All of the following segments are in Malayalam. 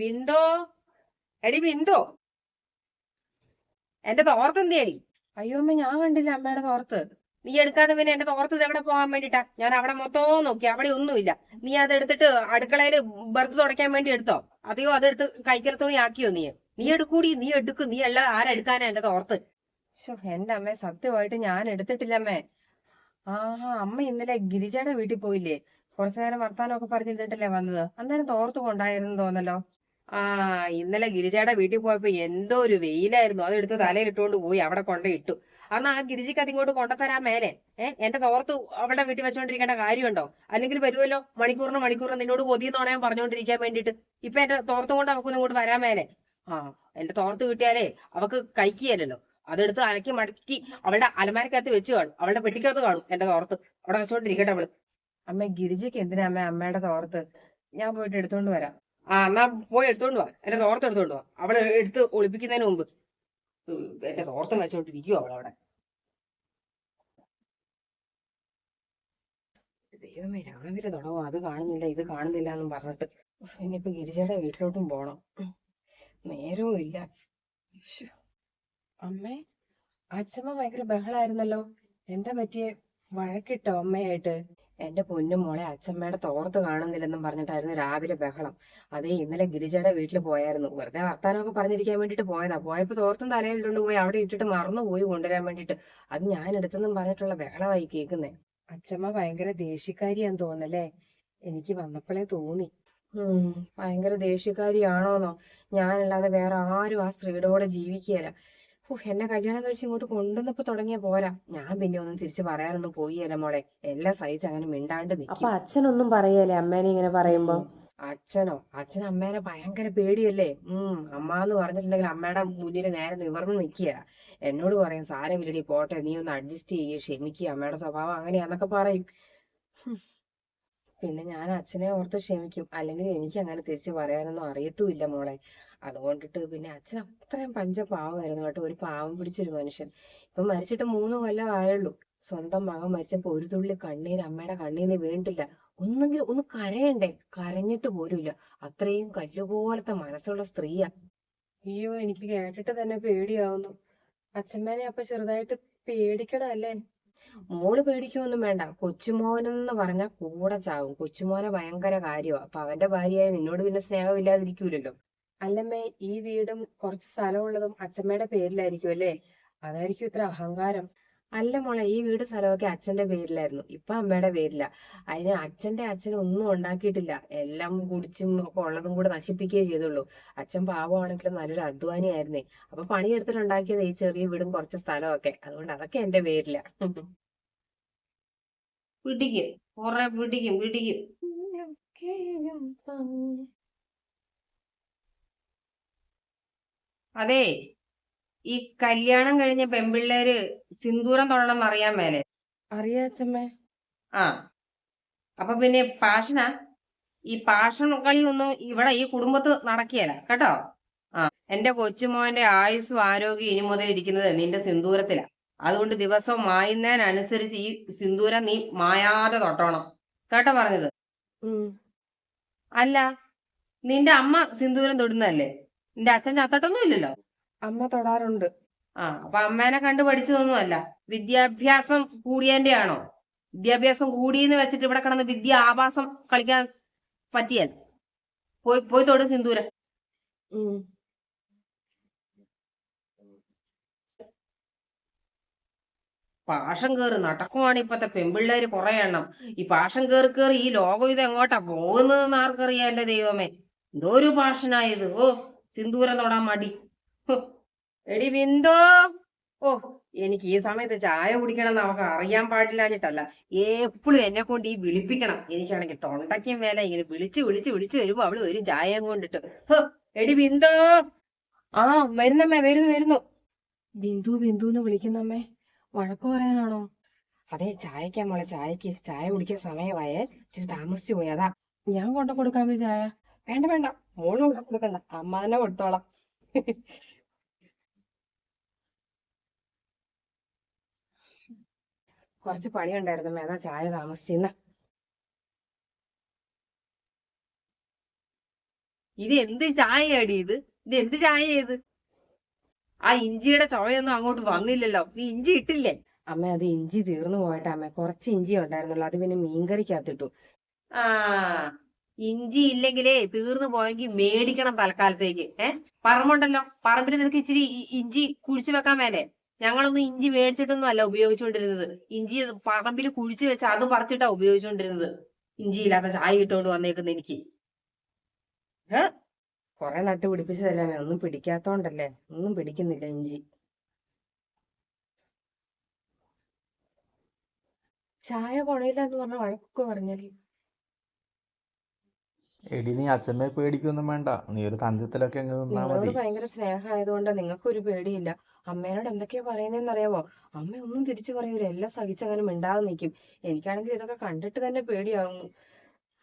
ബിന്ദോ എടി ബിന്ദോ എന്റെ തോർത്ത് എന്തിയടി? അയ്യോ അമ്മ ഞാൻ കണ്ടില്ല അമ്മയുടെ തോർത്ത്. നീ എടുക്കാതെ പിന്നെ എന്റെ തോർത്ത് എവിടെ പോകാൻ വേണ്ടിട്ടാ ഞാൻ അവിടെ മൊത്തവും നോക്കി അവിടെ ഒന്നുമില്ല. നീ അത് എടുത്തിട്ട് അടുക്കളയിൽ ബർത്ത് തുടയ്ക്കാൻ വേണ്ടി എടുത്തോ? അതെയോ അതെടുത്ത് കൈക്കരത്തോണി ആക്കിയോ നീ? നീ എടുക്കൂടി നീ എടുക്കും. നീ അല്ല ആരെടുക്കാനാ എന്റെ തോർത്ത്? എന്റെ അമ്മ സത്യമായിട്ട് ഞാൻ എടുത്തിട്ടില്ല അമ്മേ. ആഹാ അമ്മ ഇന്നലെ ഗിരിജയുടെ വീട്ടിൽ പോയില്ലേ? കുറച്ചു നേരം വർത്താനമൊക്കെ പറഞ്ഞിരുന്നിട്ടല്ലേ വന്നത്? അന്നേരം തോർത്ത് കൊണ്ടായിരുന്നു തോന്നല്ലോ. ആ ഇന്നലെ ഗിരിജയുടെ വീട്ടിൽ പോയപ്പോ എന്തോ ഒരു വെയിലായിരുന്നു. അതെടുത്ത് തലയിലിട്ടുകൊണ്ട് പോയി അവിടെ കൊണ്ട ഇട്ടു. അന്ന് ആ ഗിരിജിക്ക് അതിങ്ങോട്ട് കൊണ്ടുതരാൻ മേലെ. ഏഹ് എന്റെ തോർത്ത് അവളുടെ വീട്ടിൽ വെച്ചോണ്ടിരിക്കേണ്ട കാര്യമുണ്ടോ? അല്ലെങ്കിൽ വരുമല്ലോ മണിക്കൂറിന് മണിക്കൂറിന് നിന്നോട് കൊതിയെന്ന് ഞാൻ പറഞ്ഞുകൊണ്ടിരിക്കാൻ വേണ്ടിട്ട് ഇപ്പൊ എന്റെ തോർത്ത് കൊണ്ട് അവക്കൊന്നും ഇങ്ങോട്ട് വരാൻ മേലെ. ആ എന്റെ തോർത്ത് കിട്ടിയാലേ അവക്ക് കഴിക്കുകയല്ലോ അതെടുത്ത് അലക്കി മടക്കി അവളുടെ അലമാരക്കകത്ത് വെച്ച് കാണും. അവളുടെ പെട്ടിക്കകത്ത് കാണും എന്റെ തോർത്ത്. അവിടെ വെച്ചോണ്ടിരിക്കട്ടെ അവൾ. അമ്മ ഗിരിജയ്ക്ക് എന്തിനാ അമ്മ അമ്മയുടെ തോർത്ത്? ഞാൻ പോയിട്ട് എടുത്തോണ്ട് വരാം. ആ എന്നാ പോയി എടുത്തോണ്ട് വാ. എന്റെ തോർത്ത് എടുത്തോണ്ട് വാ. അവളെ എടുത്ത് ഒളിപ്പിക്കുന്നതിന് മുമ്പ്. എന്റെ തോർത്തം വെച്ചോണ്ടിരിക്കുവോ അവളവിടെ ദൈവമേ രാവിലെ തുടങ്ങും. അത് കാണുന്നില്ല ഇത് കാണുന്നില്ല എന്നും പറഞ്ഞിട്ട്. ഇനിയിപ്പൊ ഗിരിജയുടെ വീട്ടിലോട്ടും പോണം. നേരവും ഇല്ല. അമ്മേ അച്ഛമ്മ ഭയങ്കര ബഹളായിരുന്നല്ലോ. എന്താ പറ്റിയേ? വഴക്കിട്ടോ അമ്മയായിട്ട്? എന്റെ പൊന്നും മോളെ അച്ഛമ്മയുടെ തോർത്ത് കാണുന്നില്ലെന്നും പറഞ്ഞിട്ടായിരുന്നു രാവിലെ ബഹളം. അതേ ഇന്നലെ ഗിരിജയുടെ വീട്ടിൽ പോയായിരുന്നു. വെറുതെ വർത്താനമൊക്കെ പറഞ്ഞിരിക്കാൻ വേണ്ടിട്ട് പോയതാ. പോയപ്പോ തോർത്തും തലയിലിട്ടുണ്ട് പോയി അവിടെ ഇട്ടിട്ട് മറന്നുപോയി കൊണ്ടുവരാൻ വേണ്ടിട്ട്. അത് ഞാൻ എടുത്തെന്നും പറഞ്ഞിട്ടുള്ള ബഹളമായി കേൾക്കുന്നേ അച്ഛമ്മ ഭയങ്കര ദേഷ്യക്കാരിയാന്ന് തോന്നല്ലേ? എനിക്ക് വന്നപ്പോഴേ തോന്നി. ഭയങ്കര ദേഷ്യക്കാരിയാണോന്നോ? ഞാനല്ലാതെ വേറെ ആരും ആ സ്ത്രീയുടെ കൂടെ ജീവിക്കുകയില്ല. എന്നെ കല്യാണം കഴിച്ച് ഇങ്ങോട്ട് കൊണ്ടുവന്നപ്പോ തുടങ്ങിയ പോരാ. ഞാൻ പിന്നെ ഒന്നും തിരിച്ചു പറയാനൊന്നും പോയില്ല മോളെ. എല്ലാം സഹിച്ച് അങ്ങനെ മിണ്ടാണ്ട് അപ്പൊ അച്ഛനൊന്നും പറയല്ലേ അമ്മേനെ ഇങ്ങനെ പറയുമ്പോ? അച്ഛനോ? അച്ഛൻ അമ്മേനെ ഭയങ്കര പേടിയല്ലേ? ഉം. അമ്മ എന്ന് പറഞ്ഞിട്ടുണ്ടെങ്കിൽ അമ്മയുടെ മുന്നിൽ നേരെ നിവർന്ന് നിൽക്കുക എന്നോട് പറയും സാരമില്ലടി പോട്ടെ. നീ ഒന്ന് അഡ്ജസ്റ്റ് ചെയ്യ് ക്ഷമിക്കുക അമ്മയുടെ സ്വഭാവം അങ്ങനെയാന്നൊക്കെ പറയും. പിന്നെ ഞാൻ അച്ഛനെ ഓർത്ത് ക്ഷമിക്കും. അല്ലെങ്കിൽ എനിക്ക് അങ്ങനെ തിരിച്ചു പറയാനൊന്നും അറിയത്തുമില്ല മോളെ. അതുകൊണ്ടിട്ട് പിന്നെ അച്ഛൻ അത്രയും പഞ്ചപാവമായിരുന്നു കേട്ടോ. ഒരു പാവം പിടിച്ചൊരു മനുഷ്യൻ. ഇപ്പൊ മരിച്ചിട്ട് മൂന്ന് കൊല്ലം ആയുള്ളൂ. സ്വന്തം മകൻ മരിച്ചപ്പോ ഒരു തുള്ളി കണ്ണീര് അമ്മയുടെ കണ്ണീന്ന് വീണ്ടില്ല ഒന്നെങ്കിൽ ഒന്ന് കരയണ്ടേ? കരഞ്ഞിട്ട് പോലുമില്ല. അത്രയും കല്ലുപോലത്തെ മനസ്സുള്ള സ്ത്രീയാ. അയ്യോ എനിക്ക് കേട്ടിട്ട് തന്നെ പേടിയാവുന്നു. അച്ഛമ്മേനെ അപ്പൊ ചെറുതായിട്ട് പേടിക്കണം മോൾ പേടിക്കൊന്നും വേണ്ട. കൊച്ചുമോനെന്ന് പറഞ്ഞാൽ കൂടെ ചാവും. കൊച്ചുമോനെ ഭയങ്കര കാര്യമാ അപ്പൊ അവന്റെ ഭാര്യയായ നിന്നോട് പിന്നെ സ്നേഹമില്ലാതിരിക്കൂലല്ലോ. അല്ലമ്മേ ഈ വീടും കുറച്ച് സ്ഥലമുള്ളതും അച്ഛമ്മയുടെ പേരിലായിരിക്കും അല്ലേ? അതായിരിക്കും ഇത്ര അഹങ്കാരം. അല്ല മോളെ ഈ വീട് സ്ഥലമൊക്കെ അച്ഛന്റെ പേരിലായിരുന്നു. ഇപ്പൊ അമ്മയുടെ പേരില. അതിന് അച്ഛന്റെ അച്ഛൻ ഒന്നും ഉണ്ടാക്കിയിട്ടില്ല. എല്ലാം കുടിച്ചും ഒക്കെ ഉള്ളതും കൂടെ നശിപ്പിക്കുകയേ ചെയ്തുള്ളൂ. അച്ഛൻ പാവമാണെങ്കിലും നല്ലൊരു അധ്വാനിയായിരുന്നേ. അപ്പൊ പണിയെടുത്തിട്ടുണ്ടാക്കിയത് ഈ ചെറിയ വീടും കുറച്ച് സ്ഥലമൊക്കെ. അതുകൊണ്ട് അതൊക്കെ എന്റെ പേരില. പിടിക്കും. കുറെ പിടിക്കും പിടിക്കും. അതെ. ഈ കല്യാണം കഴിഞ്ഞ പെമ്പിള്ളേര് സിന്ദൂരം തൊടണം അറിയാൻ മേലെ. അറിയാച്ചമ്മേ ആ. അപ്പൊ പിന്നെ പാഷന ഈ പാഷൻ കളി ഒന്നും ഇവിടെ ഈ കുടുംബത്ത് നടക്കിയല്ല കേട്ടോ? ആ എന്റെ കൊച്ചുമോന്റെ ആയുസ്സും ആരോഗ്യം ഇനി മുതൽ ഇരിക്കുന്നത് നിന്റെ സിന്ദൂരത്തിലാ. അതുകൊണ്ട് ദിവസം മായുന്നതിനനുസരിച്ച് ഈ സിന്ദൂരം നീ മായാതെ തൊട്ടോണം. കേട്ടോ പറഞ്ഞത്? അല്ല നിന്റെ അമ്മ സിന്ദൂരം തൊടുന്നതല്ലേ? നിന്റെ അച്ഛൻ ചത്തട്ടൊന്നും ഇല്ലല്ലോ? അമ്മ തൊടാറുണ്ട്. ആ അപ്പൊ അമ്മേനെ കണ്ടു പഠിച്ചതൊന്നുമല്ല. വിദ്യാഭ്യാസം കൂടിയതിന്റെ ആണോ വിദ്യാഭ്യാസം കൂടിയെന്ന് വെച്ചിട്ട് ഇവിടെ കിടന്ന് വിദ്യ ആഭാസം കളിക്കാൻ പറ്റിയാൽ? പോയി പോയി തൊട് സിന്ദൂര. പാഷം കേറി നടക്കുവാണ് ഇപ്പത്തെ പെമ്പിള്ളേര് കുറെ എണ്ണം. ഈ പാഷം കേറി കേറി ഈ ലോകം ഇത് എങ്ങോട്ടാ പോകുന്നതെന്ന് ആർക്കറിയാം എന്റെ ദൈവമേ. എന്തോ ഒരു പാഷനായത് ഓ സിന്ദൂരം തൊടാൻ മടി. എടി ബിന്ദോ. ഓ എനിക്ക് ഈ സമയത്ത് ചായ കുടിക്കണം എന്ന് അവർക്ക് അറിയാൻ പാടില്ലാഞ്ഞിട്ടല്ല എപ്പോഴും എന്നെ കൊണ്ട് ഈ വിളിപ്പിക്കണം. എനിക്കാണെങ്കിൽ തൊണ്ടയ്ക്കും വേല ഇങ്ങനെ വിളിച്ച് വിളിച്ച് വിളിച്ച് വരുമ്പോ അവൾ വരും ചായയും കൊണ്ടിട്ട്. ഹോ, എടി ബിന്ദോ. ആ വരുന്നമ്മേ വരുന്നു വരുന്നു. ബിന്ദു ബിന്ദു എന്ന് വിളിക്കുന്നമ്മേ വഴക്ക് പറയാനാണോ? അതെ ചായക്കാ മോളെ ചായക്ക് ചായ കുടിക്കാൻ സമയമായേ. ഇച്ചിരി താമസിച്ചു പോയി അതാ ഞാൻ കൊണ്ടു കൊടുക്കാമേ ചായ. വേണ്ട വേണ്ട. മോൾ കൊണ്ട കൊടുക്കണ്ട അമ്മ തന്നെ കൊടുത്തോളാം. കുറച്ച് പണിയുണ്ടായിരുന്നു. അതാ ചായ താമസിച്ചിന്ന്. ഇത് എന്ത് ചായയാടി ഇത്? ഇത് എന്ത് ചായ ഇത്? ആ ഇഞ്ചിയുടെ ചോയൊന്നും അങ്ങോട്ട് വന്നില്ലല്ലോ. നീ ഇഞ്ചി ഇട്ടില്ലേ? അമ്മ അത് ഇഞ്ചി തീർന്നു പോയിട്ടാ അമ്മ. കുറച്ച് ഇഞ്ചി ഉണ്ടായിരുന്നുള്ളൂ. അത് പിന്നെ മീൻകറിക്കകത്തിട്ടു. ആ ഇഞ്ചി ഇല്ലെങ്കിലേ തീർന്നു പോയെങ്കിൽ മേടിക്കണം തൽക്കാലത്തേക്ക്. ഏ? പറമ്പുണ്ടല്ലോ. പറമ്പിൽ നിനക്ക് ഇച്ചിരി ഇഞ്ചി കുഴിച്ചു വെക്കാൻ മേലെ. ഞങ്ങളൊന്നും ഇഞ്ചി മേടിച്ചിട്ടൊന്നും അല്ല ഉപയോഗിച്ചുകൊണ്ടിരുന്നത് ഇഞ്ചി പറമ്പിൽ കുഴിച്ചു വെച്ച് അത് പറിച്ചിട്ടാ ഉപയോഗിച്ചുകൊണ്ടിരുന്നത് ഇഞ്ചി ഇല്ലാത്ത ചായ ഇട്ടുകൊണ്ട് വന്നേക്കുന്ന എനിക്ക്. കൊറേ നട്ട് പിടിപ്പിച്ചതല്ലേ ഒന്നും പിടിക്കാത്തോണ്ടല്ലേ? ഒന്നും പിടിക്കുന്നില്ല ഇഞ്ചി. ചായ കൊണയില്ല എന്ന് പറഞ്ഞ വഴക്കൊക്കെ പറഞ്ഞല്ലേ എടി നീ അച്ഛനെ പേടിക്കൊന്നും വേണ്ട. നീ ഒരു തഞ്ചത്തിലൊക്കെ മതി. ഭയങ്കര സ്നേഹമായതുകൊണ്ട് നിങ്ങൾക്കൊരു പേടിയില്ല. അമ്മേനോട് എന്തൊക്കെയാ പറയുന്നതെന്ന് അറിയാമോ അമ്മ ഒന്നും തിരിച്ചു പറയൂല. എല്ലാം സഹിച്ചങ്ങനെ മിണ്ടാതെ നിൽക്കും എനിക്കാണെങ്കിൽ ഇതൊക്കെ കണ്ടിട്ട് തന്നെ പേടിയാവുന്നു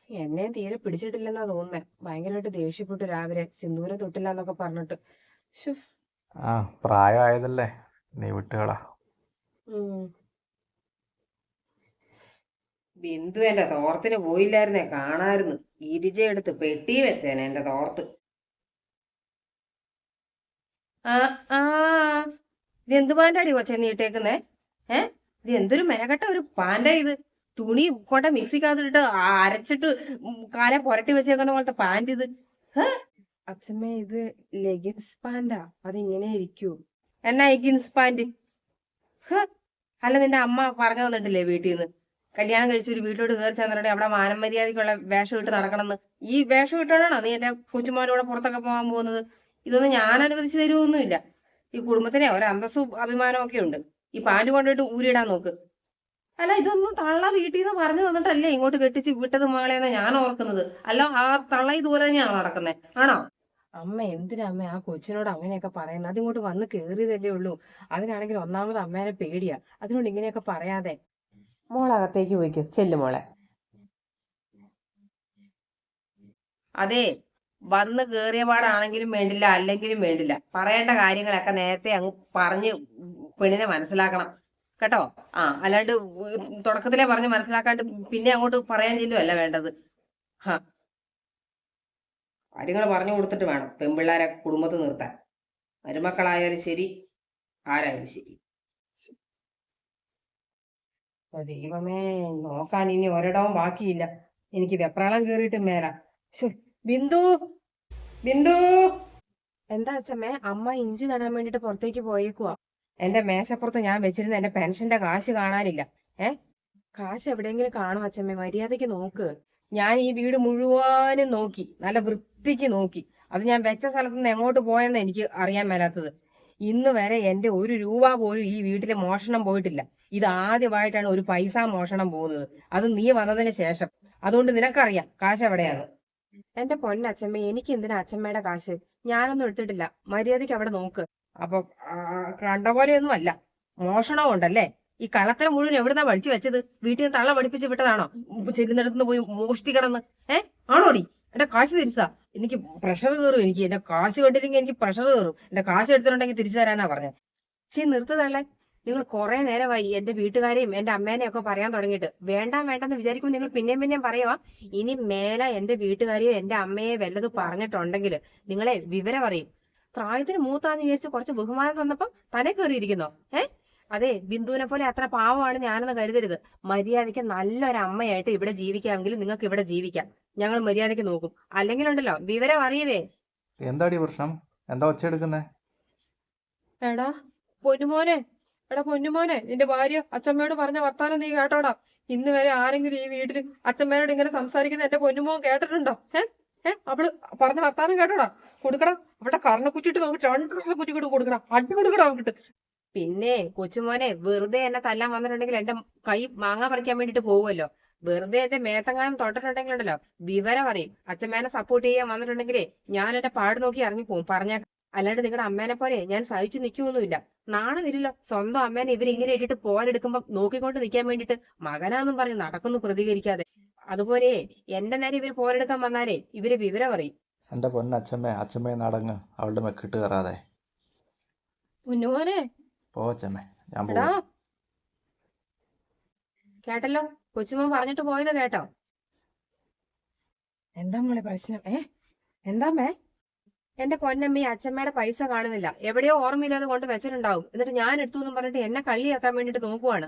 എന്നെ തീരെ പിടിച്ചിട്ടില്ലെന്നാ തോന്നുന്നത് ഭയങ്കരമായിട്ട് ദേഷ്യപ്പെട്ടു രാവിലെ. സിന്ദൂരം തൊട്ടില്ല എന്നൊക്കെ പറഞ്ഞിട്ട്. ആ പ്രായമായതല്ലേ. നീ വിട്ടുകളാ. ബിന്ദു എന്റെ തോർത്തിന് പോയില്ലായിരുന്നേ. കാണായിരുന്നു. ഗിരിജ എടുത്ത് പെട്ടി വെച്ചേനെ എന്റെ തോർത്ത്. ആ ഇത് എന്ത് പാന്റാടി കൊച്ചെ നീട്ടേക്കുന്നേ ഏ? ഇത് എന്തൊരു മെനക്കെട്ട ഒരു പാന്റാ ഇത്. തുണി കൊണ്ട മിക്സിക്കകത്തിട്ട് അരച്ചിട്ട് കാലെ പുരട്ടി വെച്ചേക്കുന്ന പോലത്തെ പാന്റ് ഇത്. അച്ഛമ്മേ ഇത് ലെഗിൻസ് പാന്റാ അതിങ്ങനെ ഇരിക്കൂ. എന്നാ ലെഗിൻസ് പാന്റ്? അല്ല നിന്റെ അമ്മ പറഞ്ഞു തന്നിട്ടില്ലേ വീട്ടിൽ നിന്ന് കല്യാണം കഴിച്ച് ഒരു വീട്ടിലോട്ട് കയറി ചെന്നിട്ട് അവിടെ മാനം മര്യാദയ്ക്കുള്ള വേഷം ഇട്ട് നടക്കണമെന്ന്. ഈ വേഷം ഇട്ടോണ്ടാണോ നീ എന്റെ കൊച്ചുമോനോടെ പുറത്തൊക്കെ പോകാൻ പോകുന്നത്? ഇതൊന്നും ഞാൻ അനുവദിച്ചു തരുമൊന്നുമില്ല ഈ കുടുംബത്തിനെ ഒരു അന്തസ്സും അഭിമാനവും ഒക്കെ ഉണ്ട്. ഈ പാന്റ് കൊണ്ടിട്ട് ഊരിടാൻ നോക്ക്. അല്ല ഇതൊന്നും തള്ള വീട്ടിൽ നിന്ന് പറഞ്ഞു തന്നിട്ടല്ലേ ഇങ്ങോട്ട് കെട്ടിച്ച് വിട്ടത് മകളെന്ന് ഞാൻ ഓർക്കുന്നത്. അല്ല ആ തള്ള ഇതുപോലെ തന്നെയാണോ നടക്കുന്നത് ആണോ? അമ്മ എന്തിനാ അമ്മ ആ കൊച്ചിനോട് അങ്ങനെയൊക്കെ പറയുന്നത് അതിങ്ങോട്ട് വന്ന് കേറിയതല്ലേ ഉള്ളൂ. അതിനാണെങ്കിൽ ഒന്നാമത് അമ്മേനെ പേടിയാ. അതിനോട് ഇങ്ങനെയൊക്കെ പറയാതെ. മോളകത്തേക്ക് പോയിക്കോ. ചെല്ലു മോളെ. അതെ വന്ന് കേറിയ പാടാണെങ്കിലും വേണ്ടില്ല അല്ലെങ്കിലും വേണ്ടില്ല. പറയേണ്ട കാര്യങ്ങളൊക്കെ നേരത്തെ അങ്ങ് പറഞ്ഞ് പെണ്ണിനെ മനസ്സിലാക്കണം. കേട്ടോ? ആ അല്ലാണ്ട് തുടക്കത്തിലേ പറഞ്ഞ് മനസ്സിലാക്കാണ്ട് പിന്നെ അങ്ങോട്ട് പറയാൻ ചെല്ലുമല്ല വേണ്ടത്. ഹാ. കാര്യങ്ങൾ പറഞ്ഞു കൊടുത്തിട്ട് വേണം പെൺപിള്ളേരെ കുടുംബത്തിൽ നിർത്താൻ. മരുമക്കളായാലും ശരി ആരായാലും ശരി. ദൈവമേ നോക്കാൻ ഇനി ഒരിടവും ബാക്കിയില്ല. എനിക്ക് വെപ്രാളം കേറിയിട്ട് മേല. ശ്ശോ, ബിന്ദു ബിന്ദു. എന്താ അച്ഛമ്മേ? അമ്മ ഇഞ്ചി നടാൻ വേണ്ടിട്ട് പുറത്തേക്ക് പോയേക്കുവാ. എന്റെ മേശപ്പുറത്ത് ഞാൻ വെച്ചിരുന്ന എന്റെ പെൻഷന്റെ കാശ് കാണാനില്ല. ഏ? കാശ് എവിടെയെങ്കിലും കാണും അച്ഛമ്മേ. മര്യാദയ്ക്ക് നോക്ക്. ഞാൻ ഈ വീട് മുഴുവനും നോക്കി. നല്ല വൃത്തിക്ക് നോക്കി. അത് ഞാൻ വെച്ച സ്ഥലത്ത് നിന്ന് എങ്ങോട്ട് പോയെന്ന് എനിക്ക് അറിയാൻ മേലാത്തത്. ഇന്ന് വരെ എന്റെ ഒരു രൂപ പോലും ഈ വീട്ടിലെ മോഷണം പോയിട്ടില്ല. ഇത് ആദ്യമായിട്ടാണ് ഒരു പൈസ മോഷണം പോകുന്നത്. അത് നീ വന്നതിന് ശേഷം. അതുകൊണ്ട് നിനക്കറിയാം കാശ് എവിടെയാണ്. എന്റെ പൊന്നച്ഛമ്മ എനിക്ക് എന്തിനാ അച്ഛമ്മയുടെ കാശ്? ഞാനൊന്നും എടുത്തിട്ടില്ല. മര്യാദയ്ക്ക് അവിടെ നോക്ക്. അപ്പൊ കണ്ട പോലെയൊന്നും അല്ല മോഷണവും ഉണ്ടല്ലേ ഈ കള്ളത്തരം മുഴുവൻ എവിടുന്നാ പഠിച്ചു വെച്ചത്? വീട്ടിൽ നിന്ന് തള്ള പഠിപ്പിച്ച് വിട്ടതാണോ? ചെല്ലുന്നിടത്തുനിന്ന് പോയി മോഷ്ടിക്കണമെന്ന് ഏ? ആണോടി? എന്റെ കാശ് തിരിച്ചാ? എനിക്ക് പ്രഷർ കയറും എനിക്ക്. എന്റെ കാശ് കണ്ടില്ലെങ്കിൽ എനിക്ക് പ്രഷർ കയറും എന്റെ കാശ് എടുത്തിട്ടുണ്ടെങ്കിൽ തിരിച്ചു തരാനാ പറഞ്ഞത്. ചീ നിർത്തു തള്ളേ. നിങ്ങൾ കുറെ നേരമായി എന്റെ വീട്ടുകാരെയും എന്റെ അമ്മേനെയും ഒക്കെ പറയാൻ തുടങ്ങിയിട്ട്. വേണ്ട വേണ്ടെന്ന് വിചാരിക്കുമ്പോൾ നിങ്ങൾ പിന്നെയും പിന്നെയും പറയുവാ. ഇനി മേലെ എന്റെ വീട്ടുകാരെയോ എന്റെ അമ്മയെ വല്ലത് പറഞ്ഞിട്ടുണ്ടെങ്കിൽ നിങ്ങളെ വിവരം അറിയും. പ്രായത്തിന് മൂത്താന്ന് വിചാരിച്ച് കുറച്ച് ബഹുമാനം തന്നപ്പം തന്നെ കയറിയിരിക്കുന്നോ? ഏഹ് അതെ ബിന്ദുവിനെ പോലെ അത്ര പാവമാണ് ഞാനെന്ന് കരുതരുത്. മര്യാദയ്ക്ക് നല്ലൊരു അമ്മയായിട്ട് ഇവിടെ ജീവിക്കാമെങ്കിൽ നിങ്ങൾക്ക് ഇവിടെ ജീവിക്കാം. ഞങ്ങൾ മര്യാദയ്ക്ക് നോക്കും. അല്ലെങ്കിലുണ്ടല്ലോ വിവരം അറിയവേ. എന്താടി പ്രശ്നം? എന്താ ഒച്ച എടുക്കുന്നേ? എടാ പൊന്നുമോനെ എടാ പൊന്നുമോനെ നിന്റെ ഭാര്യ അച്ഛമ്മയോട് പറഞ്ഞ വർത്താനം നീ കേട്ടോടാ. ഇന്ന് വരെ ആരെങ്കിലും ഈ വീട്ടിൽ അച്ഛമ്മയോട് ഇങ്ങനെ സംസാരിക്കുന്ന എന്റെ പൊന്നുമോൻ കേട്ടിട്ടുണ്ടോ? ഏ ഏ അവൾ പറഞ്ഞ വർത്താനം കേട്ടോടാ. കൊടുക്കടാ. അവിടെ കർണക്കുറ്റിട്ട് നമുക്ക് രണ്ട് കുറ്റി കൂടി കൊടുക്കണം അടി കൊടുക്കണം അവക്കിട്ട് പിന്നെ കൊച്ചുമോനെ വെറുതെ എന്നെ തല്ലാൻ വന്നിട്ടുണ്ടെങ്കിൽ എന്റെ കൈ മാങ്ങ പറിക്കാൻ വേണ്ടിട്ട് പോവുമല്ലോ. വെറുതെ എന്റെ മേത്തങ്ങാനും തൊട്ടിട്ടുണ്ടെങ്കിൽ ഉണ്ടല്ലോ വിവരം അറിയും. അച്ഛമ്മേനെ സപ്പോർട്ട് ചെയ്യാൻ വന്നിട്ടുണ്ടെങ്കിലേ ഞാൻ എന്റെ പാട് നോക്കി ഇറങ്ങി പോകും പറഞ്ഞ അല്ലാണ്ട് നിങ്ങളുടെ അമ്മേനെ പോലെ ഞാൻ സഹിച്ചു നിൽക്കുമൊന്നുമില്ല നാണമില്ലല്ലോ. സ്വന്തം അമ്മേനെ ഇവരിങ്ങനെ ഇട്ടിട്ട് പോരെടുക്കുമ്പോ നോക്കിക്കൊണ്ട് നിൽക്കാൻ വേണ്ടിട്ട് മകനാന്നും പറഞ്ഞ് നടക്കുന്നു പ്രതികരിക്കാതെ. അതുപോലെ എന്റെ നേരെ ഇവർ പോരെടുക്കാൻ വന്നാലേ ഇവർ വിവരം അറിയും. എന്റെ പൊന്നച്ഛമ്മേ അച്ഛമ്മേ നടങ്ങ്. അവളുടെ മെക്കിട്ട് കയറാതെ. പൊന്നുമോനെ പോ അച്ഛമ്മേ ഞാൻ എടാ. പോകും കേട്ടല്ലോ? കൊച്ചുമോൻ പറഞ്ഞിട്ട് പോയത് കേട്ടോ. എന്താ മോളെ പ്രശ്നം? ഏ? എന്താമ്മേ എന്റെ പൊന്നമ്മ ഈ അച്ഛമ്മയുടെ പൈസ കാണുന്നില്ല. എവിടെയോ ഓർമ്മയില്ലാതെ കൊണ്ട് വെച്ചിട്ടുണ്ടാവും. എന്നിട്ട് ഞാൻ എടുത്തു എന്ന് പറഞ്ഞിട്ട് എന്നെ കള്ളിയാക്കാൻ വേണ്ടിട്ട് നോക്കുവാണ്.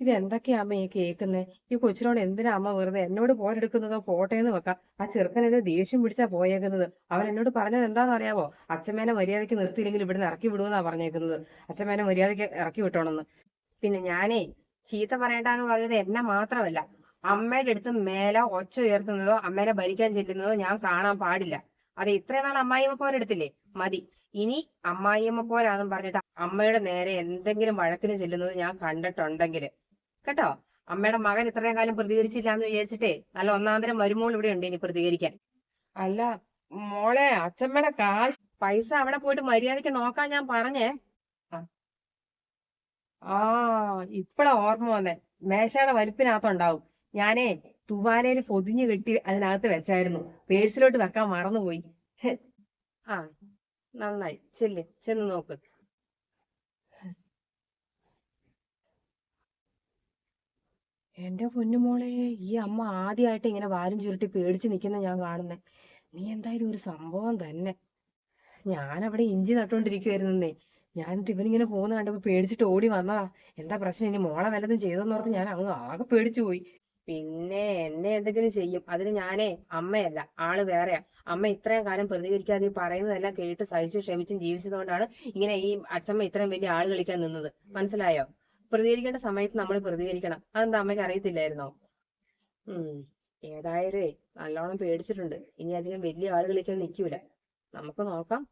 ഇത് എന്തൊക്കെയാ അമ്മ ഈ കേൾക്കുന്നത് ഈ കൊച്ചിനോട് എന്തിനാ അമ്മ വെറുതെ എന്നോട് പോരെടുക്കുന്നതോ പോട്ടെ എന്ന് വെക്കാം? ആ ചെറുക്കനെതിരെ ദേഷ്യം പിടിച്ചാ പോയേക്കുന്നത്. അവൻ എന്നോട് പറഞ്ഞത് എന്താന്ന് അറിയാവോ അച്ഛമ്മേനെ മര്യാദയ്ക്ക് നിർത്തിയില്ലെങ്കിൽ ഇവിടുന്ന് ഇറക്കി വിടുമെന്നാ പറഞ്ഞേക്കുന്നത്. അച്ഛമ്മേനെ മര്യാദയ്ക്ക് ഇറക്കി വിട്ടോണെന്ന്. പിന്നെ ഞാനേ ചീത്ത പറയണ്ടെന്ന് പറയുന്നത് എന്നെ മാത്രമല്ല. അമ്മയുടെ അടുത്ത് മേലെ ഒച്ച ഉയർത്തുന്നതോ അമ്മേനെ ഭരിക്കാൻ ചെല്ലുന്നതോ ഞാൻ കാണാൻ പാടില്ല. അത് ഇത്രയും നാൾ അമ്മായിയമ്മ പോരെടുത്തില്ലേ? മതി. ഇനി അമ്മായിയമ്മ പോരാന്നും പറഞ്ഞിട്ട് അമ്മയുടെ നേരെ എന്തെങ്കിലും വഴക്കിന് ചെല്ലുന്നത് ഞാൻ കണ്ടിട്ടുണ്ടെങ്കിൽ കേട്ടോ? അമ്മയുടെ മകൻ ഇത്രയും കാലം പ്രതികരിച്ചില്ല എന്ന് വിചാരിച്ചിട്ടേ നല്ല ഒന്നാന്തരം വരുമ്പോൾ ഇവിടെ ഉണ്ട് ഇനി പ്രതികരിക്കാൻ. അല്ല മോളെ അച്ഛമ്മയുടെ കാശ് പൈസ അവിടെ പോയിട്ട് മര്യാദയ്ക്ക് നോക്കാൻ ഞാൻ പറഞ്ഞേ. ആ. ഇപ്പഴാ ഓർമ്മ വന്നേ. മേശയുടെ വലിപ്പിനകത്തുണ്ടാവും. ഞാനേ തുവാലയിൽ പൊതിഞ്ഞു കെട്ടി അതിനകത്ത് വെച്ചായിരുന്നു. പേഴ്സിലോട്ട് വെക്കാൻ മറന്നുപോയി. ആ നന്നായി. ചെല്ല് ചെന്ന് നോക്ക്. എന്റെ പൊന്നുമോളെ ഈ അമ്മ ആദ്യമായിട്ട് ഇങ്ങനെ വാലും ചുരുട്ടി പേടിച്ച് നിൽക്കുന്ന ഞാൻ കാണുന്നേ. നീ എന്തായാലും ഒരു സംഭവം തന്നെ. ഞാൻ അവിടെ ഇഞ്ചി നട്ടുകൊണ്ടിരിക്കുവായിരുന്നേ ഞാൻ ഇവനിങ്ങനെ പോകുന്ന കണ്ടപ്പോ പേടിച്ചിട്ട് ഓടി വന്നതാ. എന്താ പ്രശ്നം? ഇനി മോളെ വല്ലതും ചെയ്തെന്ന് പറഞ്ഞ് ഞാൻ അങ്ങ് ആകെ പേടിച്ചു പോയി പിന്നെ എന്നെ എന്തെങ്കിലും ചെയ്യും. അതിന് ഞാനേ അമ്മയല്ല ആൾ വേറെയാ. അമ്മ ഇത്രയും കാലം പ്രതികരിക്കാതെ പറയുന്നതെല്ലാം കേട്ട് സഹിച്ചു ക്ഷമിച്ചും ജീവിച്ചതുകൊണ്ടാണ് ഇങ്ങനെ ഈ അച്ഛമ്മ ഇത്രയും വലിയ ആൾ കളിക്കാൻ നിന്നത്. മനസ്സിലായോ? പ്രതികരിക്കേണ്ട സമയത്ത് നമ്മൾ പ്രതികരിക്കണം. അതെന്താ അമ്മയ്ക്ക് അറിയത്തില്ലായിരുന്നോ? ഉം. ഏതായാലും നല്ലോണം പേടിച്ചിട്ടുണ്ട്. ഇനി അധികം വലിയ ആൾ കളിക്കാൻ നിൽക്കൂല നമുക്ക് നോക്കാം.